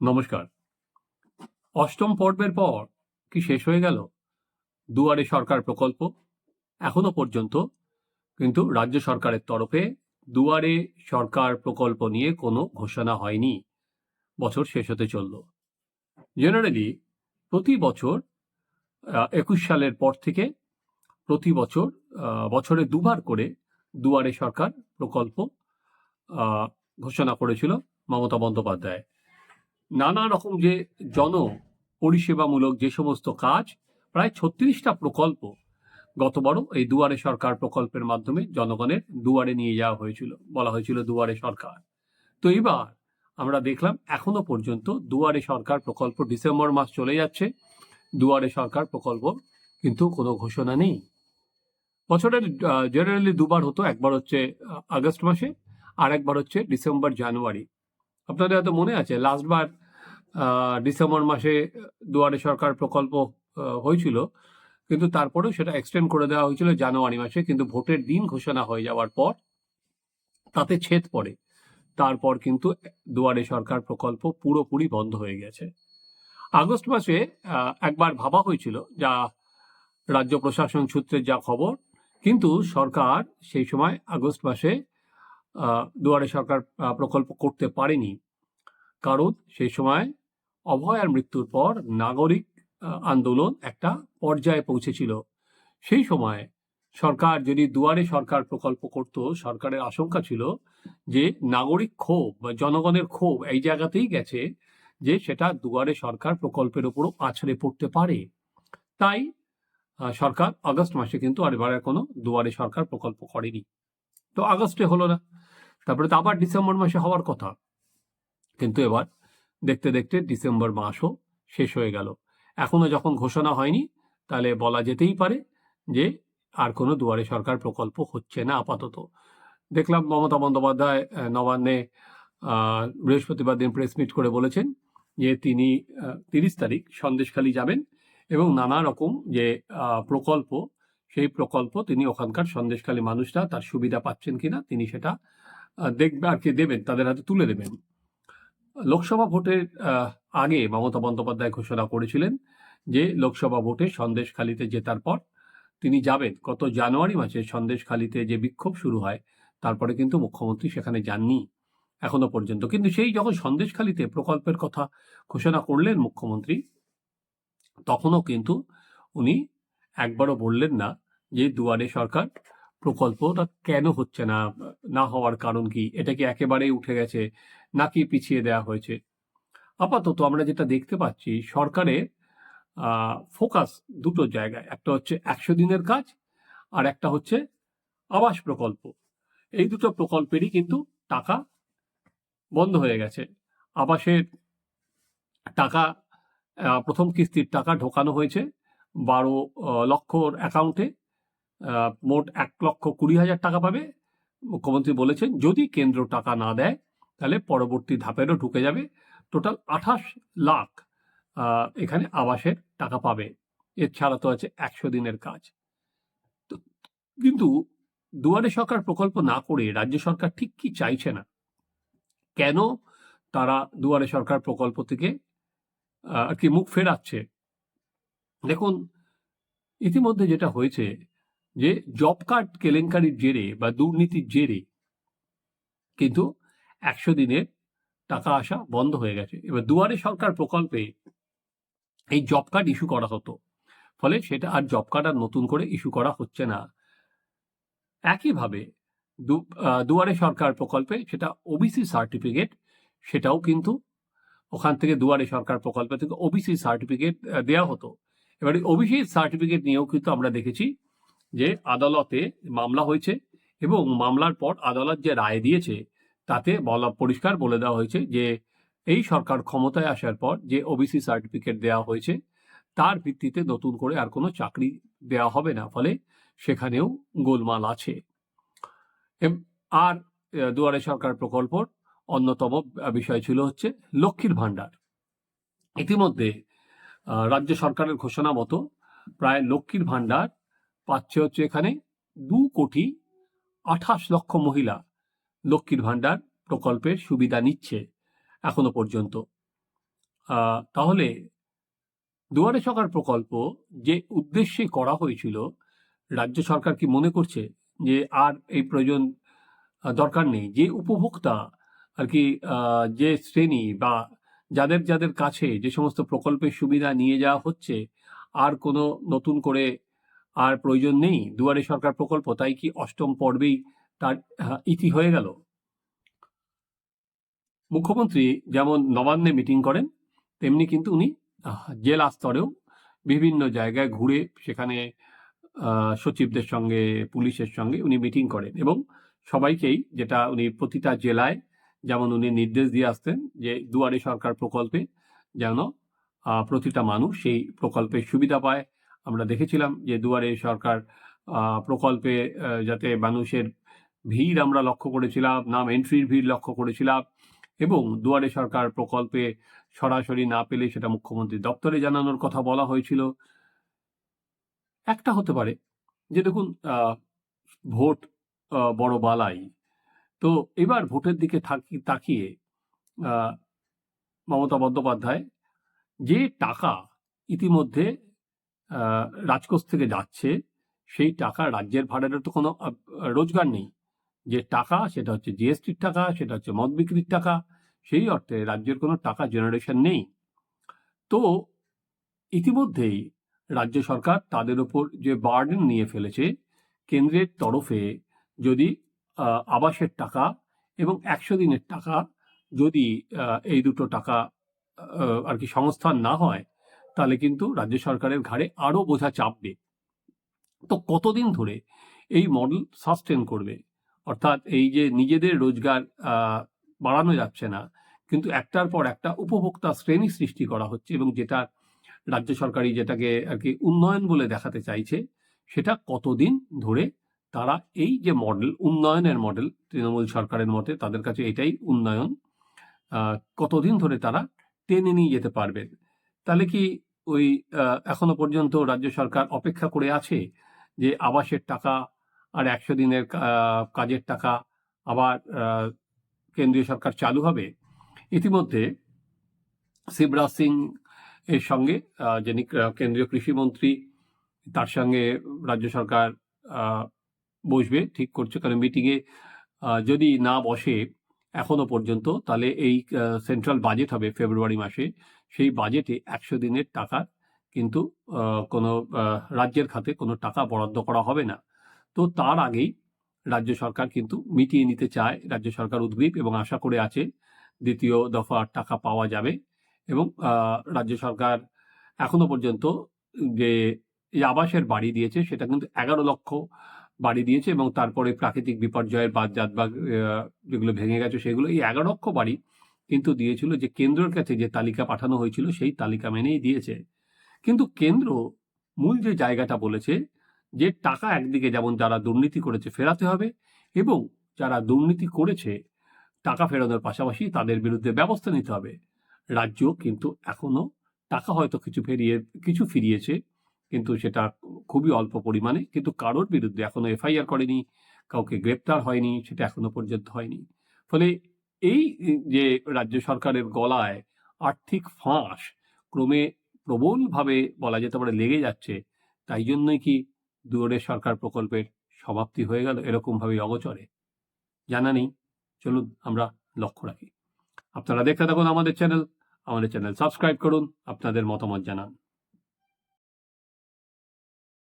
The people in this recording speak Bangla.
নমস্কার। অষ্টম পর্বের পর কি শেষ হয়ে গেল? দুয়ারে সরকার প্রকল্প এখনও পর্যন্ত, কিন্তু রাজ্য সরকারের তরফে দুয়ারে সরকার প্রকল্প নিয়ে কোনো ঘোষণা হয়নি। বছর শেষ হতে চলল। জেনারেলি প্রতি বছর একুশ সালের পর থেকে প্রতি বছর বছরে দুবার করে দুয়ারে সরকার প্রকল্প ঘোষণা করেছিল মমতা বন্দ্যোপাধ্যায়। নানা রকম যে জন পরিষেবামূলক যে সমস্ত কাজ, প্রায় ছত্রিশটা প্রকল্প গতবারও এই দুয়ারে সরকার প্রকল্পের মাধ্যমে জনগণের দুয়ারে নিয়ে যাওয়া হয়েছিল, বলা হয়েছিল দুয়ারে সরকার। তো এবার আমরা দেখলাম এখনও পর্যন্ত দুয়ারে সরকার প্রকল্প ডিসেম্বর মাস চলে যাচ্ছে, দুয়ারে সরকার প্রকল্প কিন্তু কোনো ঘোষণা নেই। বছরের জেনারেলি দুবার হতো, একবার হচ্ছে আগস্ট মাসে আর একবার হচ্ছে ডিসেম্বর, জানুয়ারি। আপনাদের হয়তো মনে আছে লাস্টবার ডিসেম্বর মাসে দুয়ারে সরকার প্রকল্প হয়েছিল। কিন্তু তারপরেও সেটা এক্সটেন্ড করে দেওয়া হয়েছিল জানুয়ারি মাসে। কিন্তু ভোটের দিন ঘোষণা হয়ে যাওয়ার পর তাতে ছেদ পড়ে। তারপর কিন্তু দুয়ারে সরকার প্রকল্প পুরোপুরি বন্ধ হয়ে গেছে। আগস্ট মাসে একবার ভাবা হয়েছিল যা রাজ্য প্রশাসন সূত্রের যা খবর। কিন্তু সরকার সেই সময় আগস্ট মাসে দুয়ারে সরকার প্রকল্প করতে পারেনি। কারণ সেই সময় অভয়ার মৃত্যুর পর নাগরিক আন্দোলন একটা পর্যায়ে পৌঁছেছিল। সেই সময় সরকার যদি দুয়ারে সরকার প্রকল্প করত, সরকারের আশঙ্কা ছিল যে নাগরিক ক্ষোভ বা জনগণের ক্ষোভ এই জায়গাতেই গেছে যে সেটা দুয়ারে সরকার প্রকল্পের উপরও আছড়ে পড়তে পারে। তাই সরকার আগস্ট মাসে কিন্তু আর এবারে কোনো দুয়ারে সরকার প্রকল্প করেনি। তো আগস্টে হলো না। তারপরে তো আবার ডিসেম্বর মাসে হওয়ার কথা। কিন্তু এবার দেখতে দেখতে ডিসেম্বর মাসও শেষ হয়ে গেল। এখনও যখন ঘোষণা হয়নি, তাহলে বলা যেতেই পারে যে আর কোনো দুয়ারে সরকার প্রকল্প হচ্ছে না আপাতত। দেখলাম মমতা বন্দ্যোপাধ্যায় নবান্নে বৃহস্পতিবার দিন প্রেস মিট করে বলেছেন যে তিনি তিরিশ তারিখ সন্দেশখালী যাবেন এবং নানা রকম যে প্রকল্প, সেই প্রকল্প তিনি ওখানকার সন্দেশখালী মানুষরা তার সুবিধা পাচ্ছেন কিনা তিনি সেটা দেখবে আর কি দেবেন, তাদের হাতে তুলে দেবেন। লোকসভা ভোটের আগে মমতা বন্দ্যোপাধ্যায় ঘোষণা করেছিলেন যে লোকসভা ভোটে সন্দেশখালীতে জেতার পর তিনি যাবেন। গত জানুয়ারি মাসে সন্দেশখালীতে যে বিক্ষোভ শুরু হয়, তারপরে কিন্তু মুখ্যমন্ত্রী সেখানে যাননি এখনও পর্যন্ত। কিন্তু সেই যখন সন্দেশখালীতে প্রকল্পের কথা ঘোষণা করলেন মুখ্যমন্ত্রী, তখনও কিন্তু উনি একবারও বললেন না যে দুয়ারে সরকার প্রকল্পটা কেন হচ্ছে না না হওয়ার কারণ কি? এটা কি একেবারেই উঠে গেছে? নাকি পিছিয়ে দেওয়া হয়েছে। আপাতত আমরা যেটা দেখতে পাচ্ছি, সরকারের ফোকাস দুটো জায়গায়। একটা হচ্ছে একশো দিনের কাজ, আর একটা হচ্ছে আবাস প্রকল্প। এই দুটো প্রকল্পেরই কিন্তু টাকা বন্ধ হয়ে গেছে। আবাসের টাকা প্রথম কিস্তির টাকা ঢোকানো হয়েছে বারো লক্ষর অ্যাকাউন্টে। মোট এক লক্ষ কুড়ি হাজার টাকা পাবে। মুখ্যমন্ত্রী বলেছেন, যদি কেন্দ্র টাকা না দেয় তাহলে পরবর্তী ধাপেরও ঢুকে যাবে। টোটাল আঠাশ লাখ এখানে আবাসের টাকা পাবে। এছাড়া তো আছে একশো দিনের কাজ। তো কিন্তু দুয়ারে সরকার প্রকল্প না করে রাজ্য সরকার ঠিক কি চাইছে না? কেন তারা দুয়ারে সরকার প্রকল্প থেকে আর কি মুখ ফেরাচ্ছে? দেখুন, ইতিমধ্যে যেটা হয়েছে যে জব কার্ড কেলেঙ্কারির জেরে বা দুর্নীতির জেরে কিন্তু একশো দিনের টাকা আসা বন্ধ হয়ে গেছে। এবার দুয়ারে সরকার প্রকল্পে এই জব কার্ড ইস্যু করা হতো। ফলে সেটা আর জব কার্ড আর নতুন করে ইস্যু করা হচ্ছে না। একইভাবে দুয়ারে সরকার প্রকল্পে সেটা ওবিসি সার্টিফিকেট সেটাও কিন্তু ওখান থেকে দুয়ারে সরকার প্রকল্প থেকে ওবিসি সার্টিফিকেট দেওয়া হতো। এবার ওবিসি সার্টিফিকেট নিয়েও কিন্তু আমরা দেখেছি যে আদালতে মামলা হয়েছে এবং মামলার পর আদালত যে রায় দিয়েছে তাতে বলা পরিষ্কার বলে দেওয়া হয়েছে যে, এই সরকার ক্ষমতায় আসার পর যে ওবিসি সার্টিফিকেট দেওয়া হয়েছে, তার ভিত্তিতে নতুন করে আর কোনো চাকরি দেওয়া হবে না, ফলে সেখানেও গোলমাল আছে। আর দুয়ারে সরকার প্রকল্পর অন্যতম বিষয় ছিল হচ্ছে লক্ষ্মীর ভাণ্ডার। ইতিমধ্যে রাজ্য সরকারের ঘোষণা মতো প্রায় লক্ষ্মীর ভাণ্ডার পাচ্ছে হচ্ছে এখানে দু কোটি আঠাশ লক্ষ মহিলা। লক্ষ্মীর ভাণ্ডার প্রকল্পের সুবিধা নিচ্ছে এখনও পর্যন্ত। তাহলে দুয়ারে সরকার প্রকল্প যে উদ্দেশ্যে করা হয়েছিল, রাজ্য সরকার কি মনে করছে যে আর এই প্রয়োজন দরকার নেই? যে উপভোক্তা আর কি যে শ্রেণি বা যাদের যাদের কাছে যে সমস্ত প্রকল্পের সুবিধা নিয়ে যাওয়া হচ্ছে, আর কোনো নতুন করে আর প্রয়োজন নেই দুয়ারে সরকার প্রকল্প, তাই কি অষ্টম পর্বেই তার ইতি হয়ে গেল। মুখ্যমন্ত্রী যেমন নবান্নে মিটিং করেন, তেমনি কিন্তু উনি জেলা স্তরেও বিভিন্ন জায়গায় ঘুরে সেখানে সচিবদের সঙ্গে, পুলিশের সঙ্গে উনি মিটিং করেন এবং সবাইকেই যেটা উনি প্রতিটা জেলায় যেমন উনি নির্দেশ দিয়ে আসতেন যে দুয়ারে সরকার প্রকল্পে যেন প্রতিটা মানুষ সেই প্রকল্পের সুবিধা পায়। আমরা দেখেছিলাম যে দুয়ারে সরকার প্রকল্পে যাতে মানুষের ভিড় আমরা লক্ষ্য করেছিলাম, নাম এন্ট্রির ভিড় লক্ষ্য করেছিলাম এবং দুয়ারে সরকার প্রকল্পে সরাসরি না পেলে সেটা মুখ্যমন্ত্রী দপ্তরে জানানোর কথা বলা হয়েছিল। একটা হতে পারে যে দেখুন ভোট বড় বালাই। তো এবার ভোটের দিকে থাকি- তাকিয়ে মমতা বন্দ্যোপাধ্যায় যে টাকা ইতিমধ্যে রাজকোষ থেকে যাচ্ছে, সেই টাকা রাজ্যের ভাড়ার তো কোনো রোজগার নেই। যে টাকা, সেটা হচ্ছে জিএসটির টাকা, সেটা হচ্ছে মদ বিক্রির টাকা, সেই অর্থে রাজ্যের কোনো টাকা জেনারেশন নেই। তো ইতিমধ্যেই রাজ্য সরকার তাদের ওপর যে বার্ডেন নিয়ে ফেলেছে, কেন্দ্রের তরফে যদি আবাসের টাকা এবং একশো দিনের টাকা যদি এই দুটো টাকা আর কি সংস্থান না হয়, তাহলে কিন্তু রাজ্য সরকারের ঘাড়ে আরও বোঝা চাপবে। তো কতদিন ধরে এই মডেল সাস্টেন করবে? অর্থাৎ এই যে নিজেদের রোজগার বাড়ানো যাচ্ছে না, কিন্তু একটার পর একটা উপভোক্তা শ্রেণি সৃষ্টি করা হচ্ছে এবং যেটা রাজ্য সরকারই যেটাকে আর কি উন্নয়ন বলে দেখাতে চাইছে, সেটা কতদিন ধরে তারা এই যে মডেল, উন্নয়নের মডেল, তৃণমূল সরকারের মতে তাদের কাছে এটাই উন্নয়ন কতদিন ধরে তারা টেনে নিয়ে যেতে পারবেন তাহলে কি ওই এখনও পর্যন্ত রাজ্য সরকার অপেক্ষা করে আছে যে আবাসের টাকা আর একশো দিনের কাজের টাকা আবার কেন্দ্রীয় সরকার চালু হবে। ইতিমধ্যে শিবরাজ সিং এর সঙ্গে যিনি কেন্দ্রীয় কৃষিমন্ত্রী তার সঙ্গে রাজ্য সরকার বসবে, ঠিক করছে। কারণ মিটিংয়ে যদি না বসে এখনও পর্যন্ত, তাহলে এই সেন্ট্রাল বাজেট হবে ফেব্রুয়ারি মাসে। সেই বাজেটে একশো দিনের টাকা কিন্তু কোনো রাজ্যের খাতে কোনো টাকা বরাদ্দ করা হবে না। তো তার আগেই রাজ্য সরকার কিন্তু মিটিয়ে নিতে চায়, রাজ্য সরকার উদ্গ্রীব এবং আশা করে আছে দ্বিতীয় দফার টাকা পাওয়া যাবে এবং রাজ্য সরকার এখনও পর্যন্ত যে আবাসের বাড়ি দিয়েছে সেটা কিন্তু এগারো লক্ষ বাড়ি দিয়েছে এবং তারপরে প্রাকৃতিক বিপর্যয়ের বাদ জাত বা যেগুলো ভেঙে গেছে সেগুলো এই এগারো লক্ষ বাড়ি কিন্তু দিয়েছিল যে কেন্দ্রের কাছে যে তালিকা পাঠানো হয়েছিল সেই তালিকা মেনেই দিয়েছে। কিন্তু কেন্দ্র মূল যে জায়গাটা বলেছে যে টাকা একদিকে যেমন যারা দুর্নীতি করেছে ফেরাতে হবে এবং যারা দুর্নীতি করেছে টাকা ফেরানোর পাশাপাশি তাদের বিরুদ্ধে ব্যবস্থা নিতে হবে। রাজ্য কিন্তু এখনও টাকা হয়তো কিছু ফেরিয়ে, কিছু ফিরিয়েছে, কিন্তু সেটা খুবই অল্প পরিমাণে, কিন্তু কারোর বিরুদ্ধে এখনও এফআইআর করেনি, কাউকে গ্রেপ্তার হয়নি, সেটা এখনও পর্যন্ত হয়নি। ফলে এই যে রাজ্য সরকারের গলায় আর্থিক ফাঁস ক্রমে প্রবলভাবে বলা যেতে পারে লেগে যাচ্ছে, তাই জন্যই কি দুয়ারে সরকার প্রকল্পের সমাপ্তি হয়ে গেল এরকমভাবে অগচরে। জানা নেই। চলুন আমরা লক্ষ্য রাখি। আপনারা দেখতে থাকুন আমাদের চ্যানেল। আমাদের চ্যানেল সাবস্ক্রাইব করুন। আপনাদের মতামত জানান।